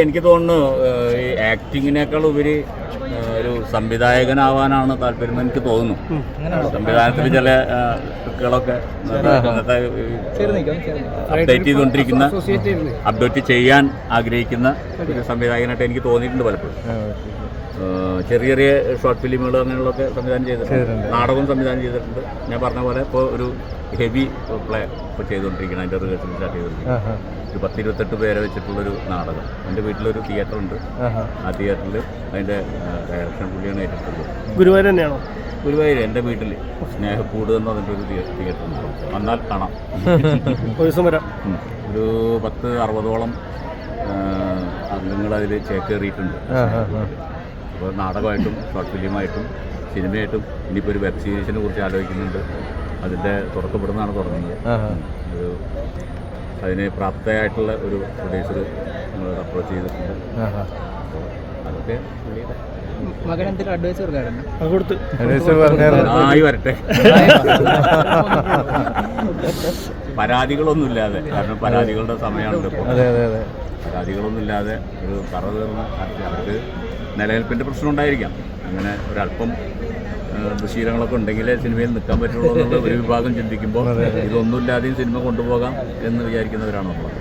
എനിക്ക് തോന്നുന്നു ഈ ആക്ടിങ്ങിനേക്കാൾ ഉപരി ഒരു സംവിധായകനാവാനാണ് താല്പര്യം എനിക്ക് തോന്നുന്നു. സംവിധാനത്തിൽ ചില ട്രിക്കുകളൊക്കെ അപ്ഡേറ്റ് ചെയ്തുകൊണ്ടിരിക്കുന്ന അപ്ഡേറ്റ് ചെയ്യാൻ ആഗ്രഹിക്കുന്ന ഒരു സംവിധായകനായിട്ട് എനിക്ക് തോന്നിയിട്ടുണ്ട് പലപ്പോഴും. ചെറിയ ചെറിയ ഷോർട്ട് ഫിലിമുകൾ അങ്ങനെയുള്ളതൊക്കെ സംവിധാനം ചെയ്തിട്ടുണ്ട്. നാടകവും സംവിധാനം ചെയ്തിട്ടുണ്ട്. ഞാൻ പറഞ്ഞ പോലെ ഇപ്പോൾ ഒരു ഹെവി പ്ലേ ഇപ്പോൾ ചെയ്തുകൊണ്ടിരിക്കണം അതിന്റെ റിഹേഴ്സൽ സ്റ്റാർട്ട് ചെയ്തിട്ടുണ്ട് ഒരു പത്തിരുപത്തെട്ട് പേരെ വെച്ചിട്ടുള്ളൊരു നാടകം. എന്റെ വീട്ടിലൊരു തിയേറ്റർ ഉണ്ട്. ആ തിയേറ്ററിൽ അതിന്റെ ഡയറക്ഷൻ പുള്ളിയാണ് ഏറ്റെടുത്തത് ഗുരുവായൂർ തന്നെയാണോ? ഗുരുവായൂർ എന്റെ വീട്ടിൽ സ്നേഹക്കൂട് എന്ന് പറഞ്ഞിട്ട് ഒരു തിയേറ്റർ ഉണ്ട്. വന്നാൽ കാണാം. ഒരു പത്ത് അറുപതോളം അംഗങ്ങൾ അതിൽ ചേക്കേറിയിട്ടുണ്ട്. അപ്പോൾ നാടകമായിട്ടും ഷോർട്ട് ഫിലിമായിട്ടും സിനിമയായിട്ടും ഇനിയിപ്പോൾ ഒരു വെബ് സീരീസിനെ കുറിച്ച് ആലോചിക്കുന്നുണ്ട്. അതിന്റെ തുടക്കം തുടങ്ങിയത് തുടങ്ങുന്നത് ഒരു അതിന് പ്രാപ്തയായിട്ടുള്ള ഒരു പ്രൊഡ്യൂസർ നമ്മളോട് അപ്രോച്ച് ചെയ്തിട്ടുണ്ട്. അതൊക്കെ പുള്ളിയുടെ മകൻ എന്തെങ്കിലും അഡ്വൈസ് കൊടുക്കാറുണ്ട്? അത് കൊടുത്ത്. ആയി വരട്ടെ. പരാതികളൊന്നുമില്ലാതെ. കാരണം പരാതികളുടെ സമയമാണ് ഇപ്പോൾ പരാതികളൊന്നുമില്ലാതെ ഒരു കറ തീർന്ന അവർക്ക് നിലനിൽപ്പിന്റെ പ്രശ്നം ഉണ്ടായിരിക്കാം. അങ്ങനെ ഒരല്പം ദുശീലങ്ങളൊക്കെ ഉണ്ടെങ്കിലേ സിനിമയിൽ നിൽക്കാൻ പറ്റുള്ളൂ എന്നുള്ള ഒരു വിഭാഗം ചിന്തിക്കുമ്പോൾ ഇതൊന്നുമില്ലാതെയും സിനിമ കൊണ്ടുപോകാം എന്ന് വിചാരിക്കുന്നവരാണ് നമ്മളത്